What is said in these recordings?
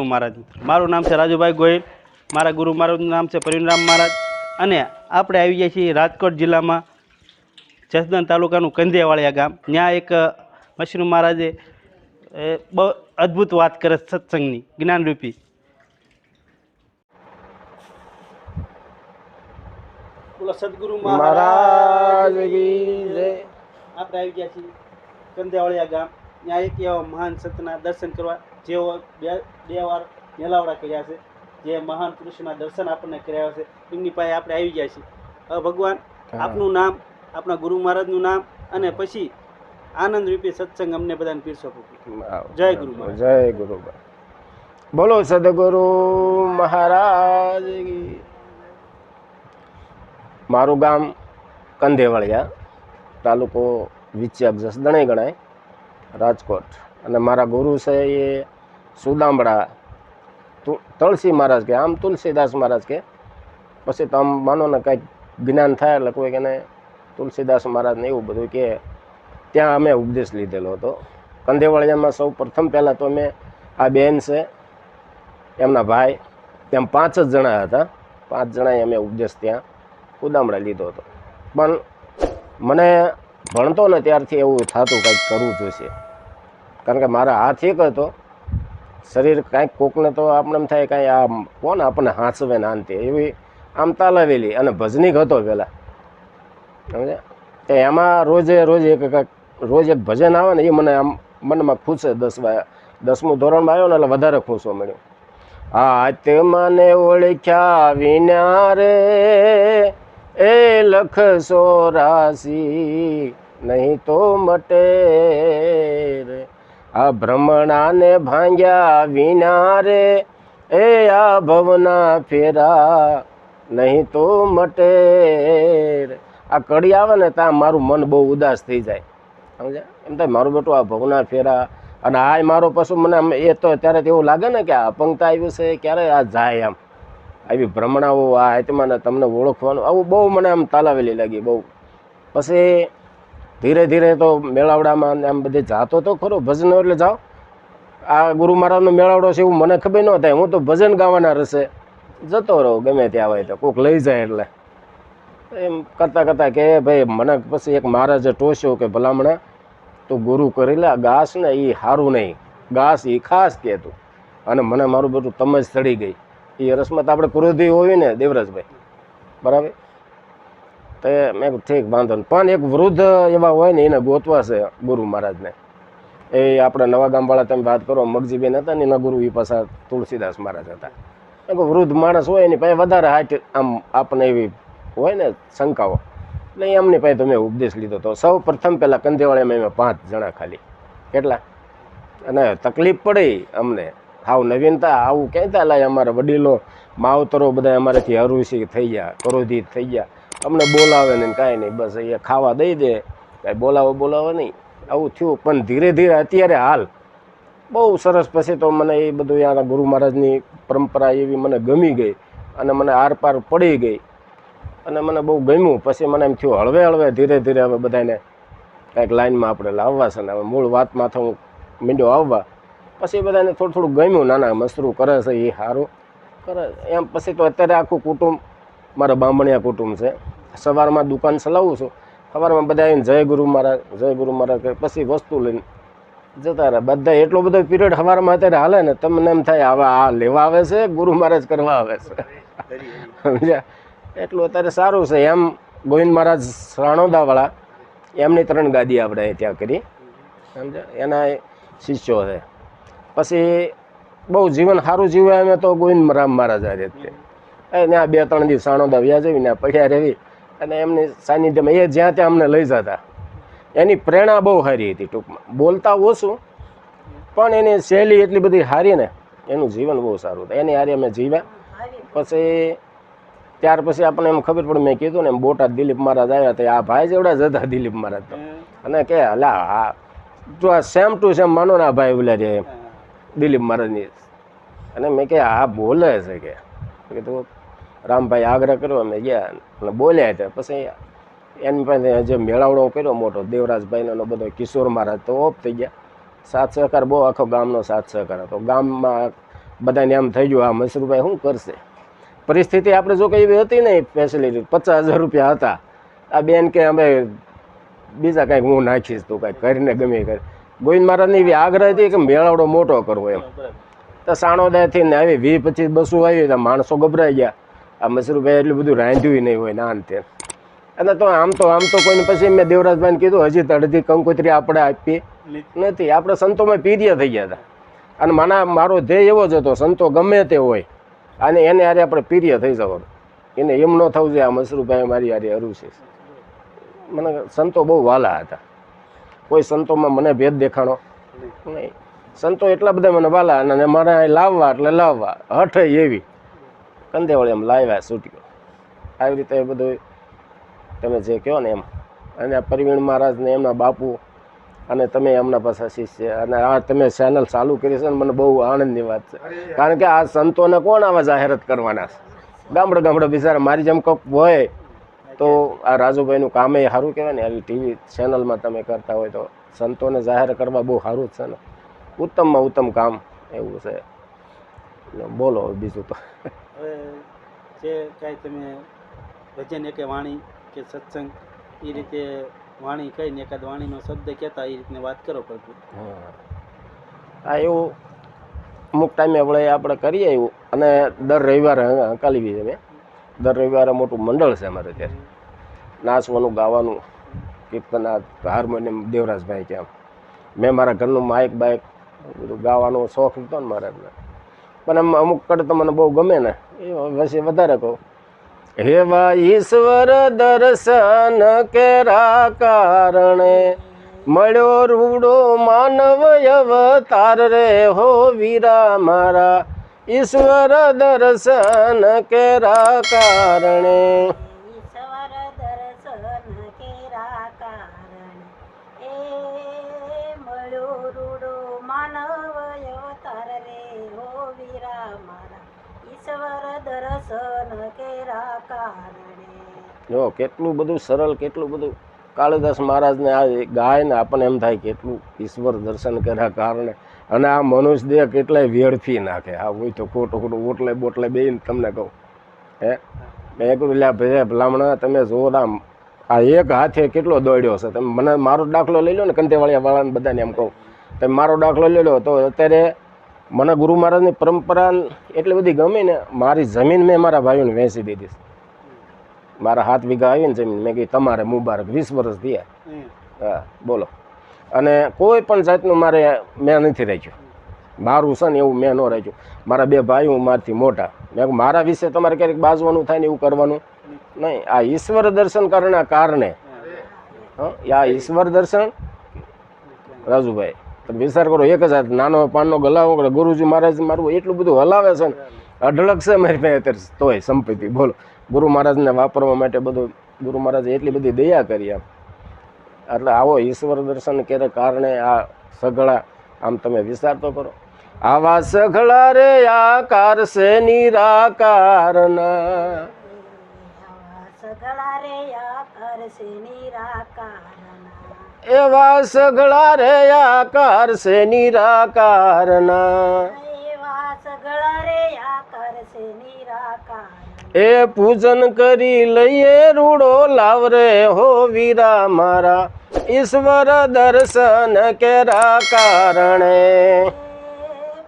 ગુરુ મહારાજ. મારું નામ છે રાજુભાઈ ગોયલ મારા ગુરુ મહારાજનું નામ છે પ્રવીણરામ મહારાજ. અને આપણે આવી ગયા છીએ રાજકોટ જિલ્લામાં જસદન તાલુકાનું કંધિયાવાળિયા ગામ. ત્યાં એક મશરૂમ મહારાજે બહુ અદ્ભુત વાત કરે સત્સંગની જ્ઞાનરૂપી. સદગુરુ મહારાજ. આપણે આવી ગયા છીએ કંધિયાવાળિયા ગામ. ત્યાં એક એવા મહાન સંતના દર્શન કરવા જેઓ બે બે વાર મેલાવડા કર્યા છે જે મહાન પુરુષના દર્શન આપણને કર્યા છે એમની પાસે આપણે આવી ગયા છીએ. હવે ભગવાન આપનું નામ આપણા ગુરુ મહારાજનું નામ અને પછી આનંદ રૂપી સત્સંગ અમને બધાને પીરસો જય ગુરુ જય ગુરુ. બોલો સદગુરુ મહારાજ મારું ગામ કંધેવાળિયા તાલુકો વિચ્યાબ જસ દણે ગણાય. રાજકોટ. અને મારા ગુરુ છે એ સુદામડા. તુલસી મહારાજ કે, આમ તુલસીદાસ મહારાજ કે. પછી તો આમ માનો ને કંઈક જ્ઞાન થાય એટલે કોઈ કે તુલસીદાસ મહારાજને એવું બધું કે, ત્યાં અમે ઉપદેશ લીધેલો હતો. કંધેવાળિયામાં સૌ પ્રથમ પહેલાં તો અમે આ બેન છે, એમના ભાઈ, તેમ પાંચ જ જણા હતા. પાંચ જણાએ અમે ઉપદેશ ત્યાં ઉદામડા લીધો હતો. પણ મને ભણતો ને ત્યારથી એવું થતું કંઈક કરવું જોઈશે. કારણ કે મારા હાથ એક હતો. શરીર કાંઈક કોકને તો આપણે એમ થાય કાંઈ આમ, કોણ આપણને હાંસવે ને આંતે એવી આમ તાલાવેલી અને ભજનીક હતો પહેલાં સમજ્યા? તો એમાં રોજે રોજ એક રોજ એક ભજન આવે ને એ મને આમ મનમાં ખુશ દસ દસમું ધોરણમાં આવ્યો ને એટલે વધારે ખુશો મળ્યો. હાથ મને ઓળખ્યા વિના રે એ લખ સોરાસી નહીં તો મટે રે. આ ભ્રમણાને ભાંગ્યા વિના રે. એ આ ભવના ફેરા નહીં તો મટે રે. આ કડી આવે ને ત્યાં મારું મન બહુ ઉદાસ થઈ જાય. સમજ્યા? એમ થાય મારું બેટું આ ભવના ફેરા અને આ મારો પશુ મને એ તો ત્યારે એવું લાગે ને કે આ અપંગતા આવ્યું છે, ક્યારે આ જાય આમ. આવી ભ્રમણાઓ, આ આત્માને તમને ઓળખવાનું, આવું બહુ મને આમ તાલાવેલી લાગી બહુ. પછી ધીરે ધીરે તો મેળાવડામાં આમ બધે જાતો તો ખરો, ભજનો એટલે જાઓ. આ ગુરુ મહારાજનો મેળાવડો છે એવું મને ખબર ન થાય, હું તો ભજન ગાવાના રસે. જતો રહું, ગમે ત્યાં હોય તો કોઈક લઈ જાય એટલે. એમ કરતાં કરતાં કે ભાઈ, મને પછી એક મહારાજે ટોસ્યો કે, ભલામણા, તું ગુરુ કરી લે, આ ઘાસ ને એ સારું નહીં. ઘાસ એ ખાસ કહેતું અને મને મારું બધું તમજ ચડી ગઈ. એ રસમત આપણે ક્રોધી હોય ને દેવરાજભાઈ. બરાબર? તો મેં ઠીક, વાંધો નહીં. પણ એક વૃદ્ધ એવા હોય ને, એને ગોતવા છે ગુરુ મહારાજને. એ આપણે નવા ગામવાળા, તમે વાત કરો, મગજીબેન હતા ને, એના ગુરુ એ પાછા તુલસીદાસ મહારાજ હતા. એક વૃદ્ધ માણસ હોય એની પાસે વધારે હાઈટ આમ આપણને એવી હોય ને શંકાઓ. એટલે એમની પાસે તમે ઉપદેશ લીધો તો સૌ પ્રથમ પહેલાં કંધેવાળામાં અમે પાંચ જણા ખાલી. કેટલા? અને તકલીફ પડી અમને. હાવ નવીનતા, આવું ક્યાંય થાય લાય અમારા વડીલો, માવતરો બધા અમારાથી અરુષી થઈ ગયા, ક્રોધિત થઈ ગયા. અમને બોલાવે ને કાંઈ નહીં, બસ એ ખાવા દઈ દે. કાંઈ બોલાવો બોલાવો નહીં. આવું થયું, પણ ધીરે ધીરે અત્યારે હાલ બહુ સરસ પછી તો મને એ બધું યાર ગુરુ મહારાજની પરંપરા એવી મને ગમી ગઈ અને મને આરપાર પડી ગઈ. અને મને બહુ ગમ્યું. પછી મને એમ થયું, હળવે હળવે, ધીરે ધીરે હવે બધાને કાંઈક લાઈનમાં આપણે લાવવા છે ને હવે મૂળ વાતમાં હું મીંડો આવવા પછી બધાને થોડું થોડું ગમ્યું, નાના મસરું કરે છે એ સારું કરે. એમ પછી તો અત્યારે આખું કુટુંબ, મારા બામણિયા કુટુંબ છે. સવારમાં દુકાન ચલાવું છું. સવારમાં બધા આવીને જય ગુરુ મહારાજ, જય ગુરુ મહારાજ કહે, પછી વસ્તુ લઈને જતા રહે બધા એટલો બધો પીરિયડ સવારમાં અત્યારે હાલે ને, તમને એમ થાય હવે આ લેવા આવે છે, ગુરુ મહારાજ કરવા આવે છે. સમજ્યા? એટલું અત્યારે સારું છે. એમ ગોવિંદ મહારાજ રાણોદાવાળા, એમની ત્રણ ગાદી આપણે ત્યાં કરી. સમજ્યા? એના શિષ્યો છે. પછી બહુ જીવન સારું જીવ્યા અમે તો ગોવિંદ રામ મહારાજ આ રીતે ત્યાં બે ત્રણ દિવસ સાણોદા વ્યા જવી ને પડ્યા રહેવી અને એમની સાનિધ્યમાં એ જ્યાં ત્યાં અમને લઈ જતા. એની પ્રેરણા બહુ સારી હતી ટૂંકમાં. બોલતા ઓછું પણ એની શૈલી એટલી બધી સારી ને એનું જીવન બહુ સારું હતું. એની હારી અમે જીવ્યા. પછી ત્યાર પછી આપણને એમ ખબર પડી મેં કીધું ને એમ બોટાદ દિલીપ મહારાજ આવ્યા હતા આ ભાઈ જેવડા જ હતા દિલીપ મહારાજ તો. અને કે અલા હા જો આ સેમ ટુ સેમ માનો ને આ ભાઈ બોલ્યા છે એમ દિલીપ મહારાજની અને મેં કે આ બોલે છે કે. કીધું, રામભાઈ, આગ્રહ કર્યો અમે ગયા. અને બોલ્યા હતા. પછી એની પાસે જે મેળાવડો કર્યો મોટો, દેવરાજભાઈનો બધો, કિશોર મહારાજ તો ઓફ થઈ ગયા. સાથ સહકાર બહુ, આખો ગામનો સાથ સહકાર હતો. ગામમાં બધાને એમ થઈ ગયું, આ મસરૂભાઈ શું કરશે? પરિસ્થિતિ આપણે જો કંઈ એવી હતી નહીં ફેસિલિટી પચાસ હજાર રૂપિયા હતા. આ બેન કે, અમે બીજા કાંઈક હું નાખીશ, તું કાંઈક કરીને ગમે કરે. ગોવિંદ મહારાજની એવી આગ્રહ હતી કે મેળાવડો મોટો કરવો એમ. તો સાણોદાયથી ને આવી વીસ પચીસ બસો આવી તો માણસો ગભરાઈ ગયા. આ મસરૂભાઈ એટલું બધું રાંધ્યું નહીં હોય ના અંતે અને તો આમ તો આમ તો કોઈને પછી મેં દેવરાજભાઈને કીધું, હજી તો અડધી કંકોત્રી આપણે આપી નથી, આપણે સંતોમાં પીરિય થઈ ગયા હતા. અને માના, મારો ધ્યેય એવો જ હતો, સંતો ગમે તે હોય અને એને હારે આપણે પીર્ય થઈ જવાનું. એને એમ ન થવું જોઈએ, આ મસરૂભાઈ મારી હારે હરું છે. મને સંતો બહુ વાલા હતા. કોઈ સંતોમાં મને ભેદ દેખાણો? નહીં. સંતો એટલા બધા મને વાલા અને મારે લાવવા એટલે લાવવા. હઠ એવી. કંદેવળી એમ લાવ્યા, છૂટ્યો. આવી રીતે એ બધું તમે જે કહો ને એમ. અને આ પરવીણ મહારાજને એમના બાપુ અને તમે એમના પાસે શિષ્ય અને આ તમે ચેનલ ચાલુ કરી છે ને, મને બહુ આનંદની વાત છે. કારણ કે આ સંતોને કોણ આવા જાહેરાત કરવાના છે? ગામડે ગામડે બિચારા મારી જેમ કોક હોય તો આ રાજુભાઈનું કામ એ સારું કહેવાય ને આવી ટીવી ચેનલમાં તમે કરતા હોય તો સંતોને જાહેર કરવા બહુ સારું જ છે ને. ઉત્તમમાં ઉત્તમ કામ એવું છે. બોલો બીજું તો. હવે જે કાંઈ તમે ભજન કે વાણી કે સત્સંગ એ રીતે વાણી કહીને એકાદ વાણીનો શબ્દ કહેતા એ રીતની વાત કરો પ્રભુ. હા. આ એવું અમુક ટાઈમે આપણે આપણે કરીએ એવું. અને દર રવિવારે હંકાલી બી છે મેં દર રવિવારે મોટું મંડળ છે અમારે ત્યારે નાચવાનું, ગાવાનું, કીર્તન હાર્મોનિયમ દેવરાજભાઈ ત્યાં મેં મારા ઘરનું માઇક, બાઇક, બધું ગાવાનો શોખ હતો ને મારા પણ એમ અમુક કડ તો મને બહુ ગમે ને, એ પછી વધારે કહું. હેવા ઈશ્વર દર્શન કેરા કારણે મળ્યો રૂડો માનવ અવતાર રે હો વીરા મારા. ઈશ્વર દર્શન કેરા કારણે. ઈશ્વર દર્શન કેરા કારણ. એ મળ્યો રૂડો માનવ અવતાર રે હો વીરા ઈશ્વર દર્શન કેરા કારણે. જો કેટલું બધું સરળ કેટલું બધું કાળીદાસ મહારાજને આ ગાય ને આપણને એમ થાય કેટલું ઈશ્વર દર્શન કર્યા કારણે. અને આ મનુષ્ય દેહ કેટલાય વેડફી નાખે. આ હોય તો ખોટું ખોટું ઓટલે બોટલે બેન તમને કહું. હે? મેં કીધું લ્યા ભાઈ ભલામણા તમે જુઓ આમ. આ એક હાથે કેટલો દોડ્યો છે. તમે મને મારો દાખલો લઈ લો ને કંટેવાળિયા વાળાને બધાને એમ કહું. તમે મારો દાખલો લઈ લો તો અત્યારે મને ગુરુ મહારાજની પરંપરા એટલી બધી ગમી ને મારી જમીન મેં મારા ભાઈઓને વેચી દીધી મારા હાથ વીઘા આવીને જમીન. મેં કહી તમારે મુબારક વીસ વર્ષ થયા. હા બોલો. અને કોઈ પણ જાતનું મારે મેં નથી રાખ્યું. મારું છે ને એવું મેં ન રાખ્યું. મારા બે ભાઈઓ મારથી મોટા. મેં મારા વિશે તમારે ક્યારેક બાજવાનું થાય ને એવું કરવાનું? નહીં, આ ઈશ્વર દર્શન કરના કારણે. હં? આ ઈશ્વર દર્શન? રાજુભાઈ, તમે વિચાર કરો, એક જ નાનો પાનનો ગલાવો કરે ગુરુજી મહારાજ મારું એટલું બધું હલાવે છે ને, અઢળક છે મારી પાસે અત્યારે, તોય સંપત્તિ, બોલો. ગુરુ મહારાજને વાપરવા માટે બધું, ગુરુ મહારાજે એટલી બધી દયા કરી આમ એટલે આવો ઈશ્વર દર્શન કરે કારણે આ સઘળા આમ તમે વિચાર તો કરો. આવા સઘળા રે આકાર છે નિરાકારના. એવા સઘળા રે આકાર છે નિરાકારના. એ પૂજન કરી લઈએ રૂડો લાવરે હો વીરા મારા. ઈશ્વર દર્શન કેરા કારણે.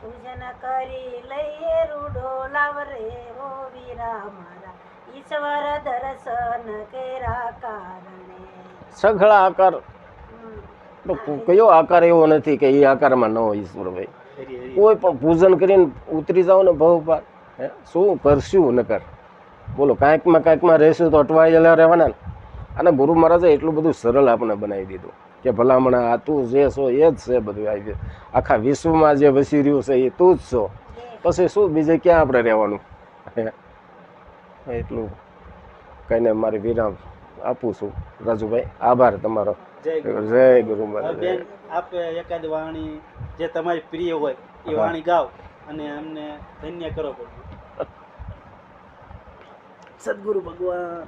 પૂજન કરી લઈએ રૂડો લાવરે હો વીરા મારા. ઈશ્વર દર્શન કેરા કારણે. સઘળા આકાર. તો કયો આકાર એવો નથી કે એ આકારમાં ન હોય ઈશ્વરભાઈ કોઈ પણ પૂજન કરીને ઉતરી જાઓ ને ભવ પાર. શું કરશું નકર? બોલો કાંઈકમાં કાંઈકમાં રહેશું તો અટવાયેલા રહેવાના ને. અને ગુરુ મહારાજે એટલું બધું સરળ આપણે બનાવી દીધું કે ભલામણા આ તું જે છો એ જ છે બધું આવી ગયું. આખા વિશ્વમાં જે વસી રહ્યું છે એ તું જ છો. પછી શું બીજે ક્યાં આપણે રહેવાનું? એટલું કહીને મારી વિરામ આપું છું. રાજુભાઈ આભાર તમારો. જય ગુરુ જય ગુરુ મહારાજ. આપ એકાદ વાણી જે તમારી પ્રિય હોય એ વાણી ગાઓ અને અમને ધન્ય કરો સદગુરુ ભગવાન.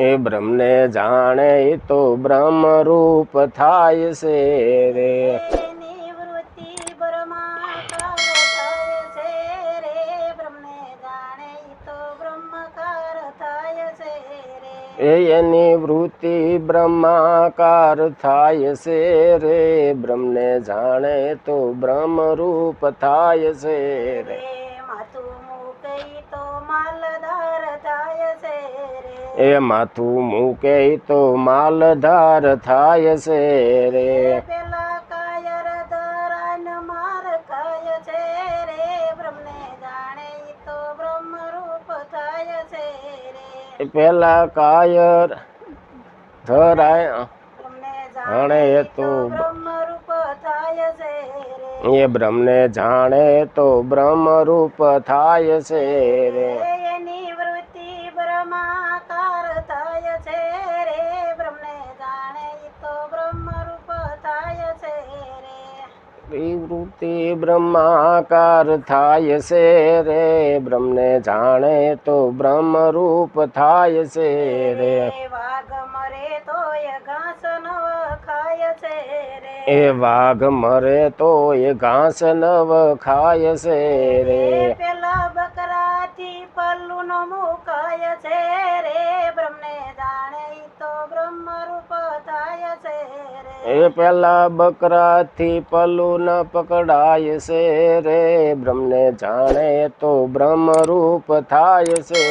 એ બ્રહ્મને જાણે તો બ્રહ્મ રૂપ થાય છે રે. એ એની વૃત્તિ બ્રહ્માકાર થાય છે રે. બ્રહ્મને જાણે તો બ્રહ્મ રૂપ થાય છે રે રે માથું મૂકઈ તો માલધાર થાય છે રે. એ માથું મૂકે તો માલધાર થાય છે રે. પેલા કાયર ધરાય. જાણે તો એ બ્રહ્મને જાણે તો બ્રહ્મ રૂપ થાય છે રે. રે બ્રહ્માકાર થાય છે રે બ્રહ્મને જાણે તો બ્રહ્મ રૂપ થાય છે રે વાઘ મરે તોય ઘાસ નવ ખાય છે રે એ વાઘ મરે તો એ ઘાસ નવ ખાય છે રે એ પેલા બકરાથી પલું ન પકડાય છે રે. બ્રહ્મને જાણે તો બ્રહ્મ રૂપ થાય છે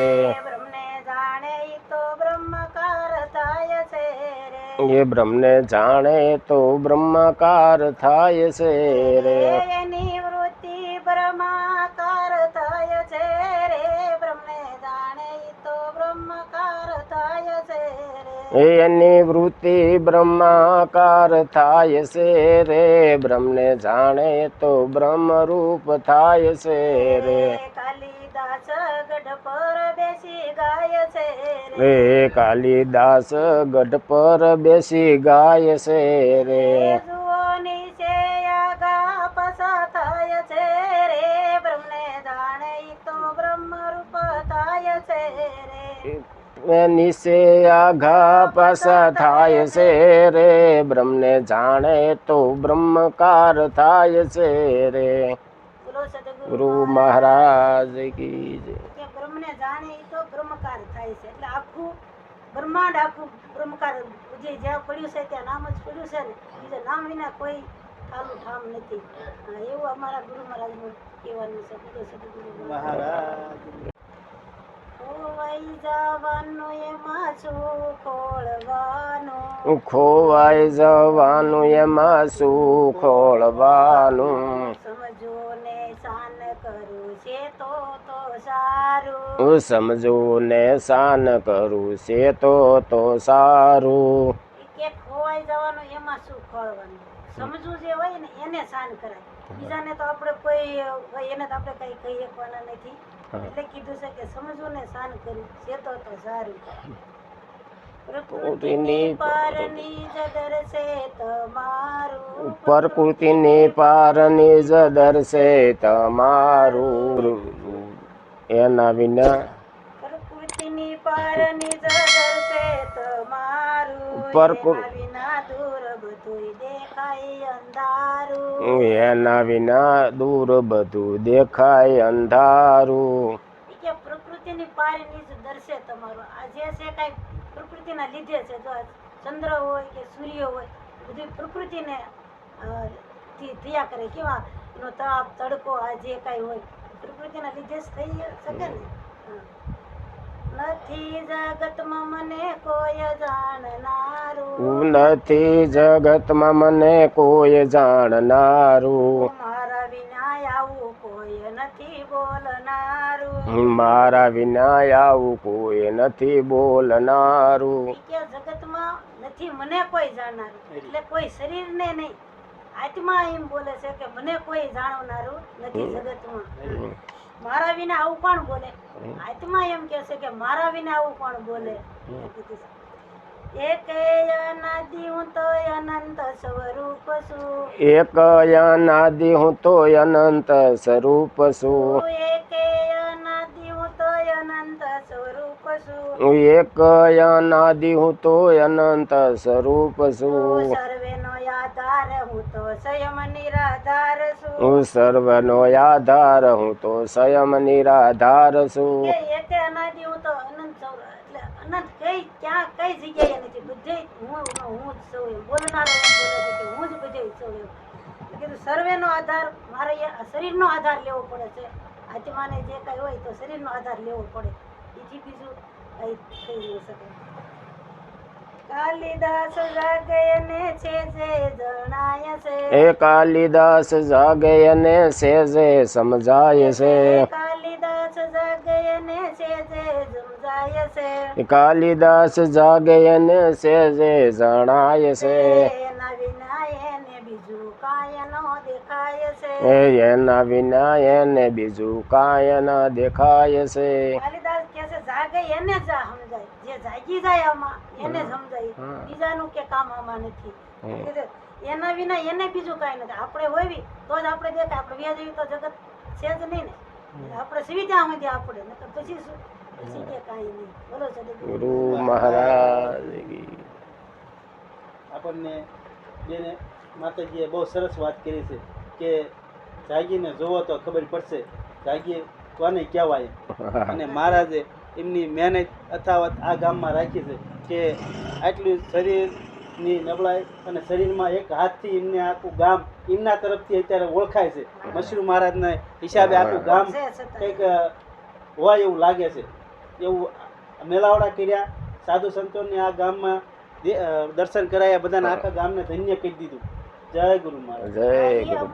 રે. બ્રહ્મને જાણે તો બ્રહ્મકાર થાય છે રે. એ બ્રહ્મને જાણે તો બ્રહ્મકાર થાય છે રે. એની એની વૃત્તિ બ્રહ્માકાર થાય છે રે. બ્રહ્મને જાણે તો બ્રહ્મ રૂપ થાય છે રે. કાલિદાસ ગઢ પર બેસી ગાય છે રે. રે કાલિદાસ ગઢ પર બેસી ગાય છે રે. નીચે આઘા પાસા થાય છે રે બ્રહ્મને જાણે તો બ્રહ્મકાર થાય છે રે ગુરુ મહારાજ કી જય બ્રહ્મને જાણે તો બ્રહ્મકાર થાય છે એટલે આખું બ્રહ્માંડ આખું બ્રહ્મકાર જે જ્યાં પડ્યું છે ત્યાં નામ જ પડ્યું છે ને બીજા નામ વિના કોઈ ઠાલું ઠામ નથી. એવું અમારા ગુરુ મહારાજનું કહેવાનું છે. બોલો સદગુરુ મહારાજ. ખોવાઈ જવાનું એમાં શું ખોળવાનું. ખોવાઈ જવાનું એમાં શું ખોળવાનું. સમજો ને શાન કરું છે તો તો સારું. હું ને શાન કરું છે તો તો સારું. કે ખોવાઈ જવાનું એમાં શું ખોળવાનું. સમજવું જે હોય ને એને શાન કરાય. બીજાને તો આપણે કોઈ એને તો આપણે કઈ કહી શકવાના નથી. એટલે કીધું છે કે સમજવું ને શાન કર્યું. છે તો તો સારું પ્રકૃતિની પારની જદર છે તમારું પ્રકૃતિની પારની જદર છે તમારું એના વિના પ્રકૃતિની પારની જદર છે તમારું એના વિના દૂર બધું દેખાય અંધારું. પ્રકૃતિની પારની જ દર્શે તમારું. આ જે છે કાંઈ પ્રકૃતિના લીધે છે જો ચંદ્ર હોય કે સૂર્ય હોય બધી પ્રકૃતિને થયા કરે. કેવા? એનો તાપ તડકો આ જે કાંઈ હોય પ્રકૃતિના લીધે જ થઈ શકે ને? નથી જગતમાં મને કોઈ જાણનારું નથી જગતમાં મને કોઈ જાણનારું. મારા વિના આવું કોઈ નથી બોલનારું. મારા વિના આવું કોઈ નથી બોલનારું. ઈ જગતમાં નથી મને કોઈ જાણનારું. એટલે કોઈ શરીરને નહીં. આત્મા એમ બોલે છે કે મને કોઈ જાણનારું નથી જગતમાં. મારા વિના આવું કોણ બોલે? આત્મા એમ કહે છે કે મારા વિના આવું કોણ બોલે? એક અનાદિ હું તો અનંત સ્વરૂપ છું. એક અનાદિ હું તો અનંત સ્વરૂપ છું. એકે અનાદિ હું તો અનંત સ્વરૂપ છું. એક અનાદિ હું તો અનંત સ્વરૂપ છું. સર્વેનો આધાર હું તો સ્વયં નિરાધાર છું. હું સર્વનો આધાર હું તો સ્વયં નિરાધાર છું. એકે અનાદિ હું તો અનંત સ્વરૂપ એટલે અનંત કઈ ક્યાં કઈ જગ્યાએ નથી બધે હું હું જ સૌ એમ બોલનારો બોલે છે કે હું જ બધે સૌ કીધું સર્વેનો આધાર મારે શરીરનો આધાર લેવો પડે છે. આત્માને જે કઈ હોય તો શરીરનો આધાર લેવો પડે. બીજી બીજું કંઈ થઈ ન શકે. કાલિદાસ જાગે ને છે જે જણાય છે. એ કાલિદાસ જાગે છે જે સમજાય છે. કાલિદાસ જાગે ને છે જે સમજાય છે. કાલિદાસ જાગે અને સેજે જણાય છે. એના વિના એને બીજું કાંઈ ન દેખાય છે. એના વિના એને બીજું કાંઈ ન દેખાય છે. કાલિદાસ કહે છે જાગે એને જ સમજાય. જે જાગી જાય આમાં એને સમજાય. બીજાનું કે કામ આમાં નથી. એના વિના એને બીજું કાંઈ નથી. આપણે હોવી તો જ આપણે દેખાય. આપણે વ્યાજ તો જગત છે જ નહીં ને. આપણે સીવી ત્યાં સુધી આપણે. પછી શું? ગુરુ મહારાજ. આપણને બેને માતાજીએ બહુ સરસ વાત કરી છે કે જાગીને જોવો તો ખબર પડશે જાગીએ કોને કહેવાય? અને મહારાજે એમની મહેનત અથાવત આ ગામમાં રાખી છે કે આટલું શરીરની નબળાઈ અને શરીરમાં એક હાથથી એમને આખું ગામ એમના તરફથી અત્યારે ઓળખાય છે. મશરૂ મહારાજના હિસાબે આખું ગામ કંઈક હોય એવું લાગે છે. એવું મેળાવડા કર્યા સાધુ સંતોને આ ગામમાં દર્શન કરાયા બધાને આખા ગામને ધન્ય કરી દીધું. જય ગુરુ મહારાજ. જય ગુરુ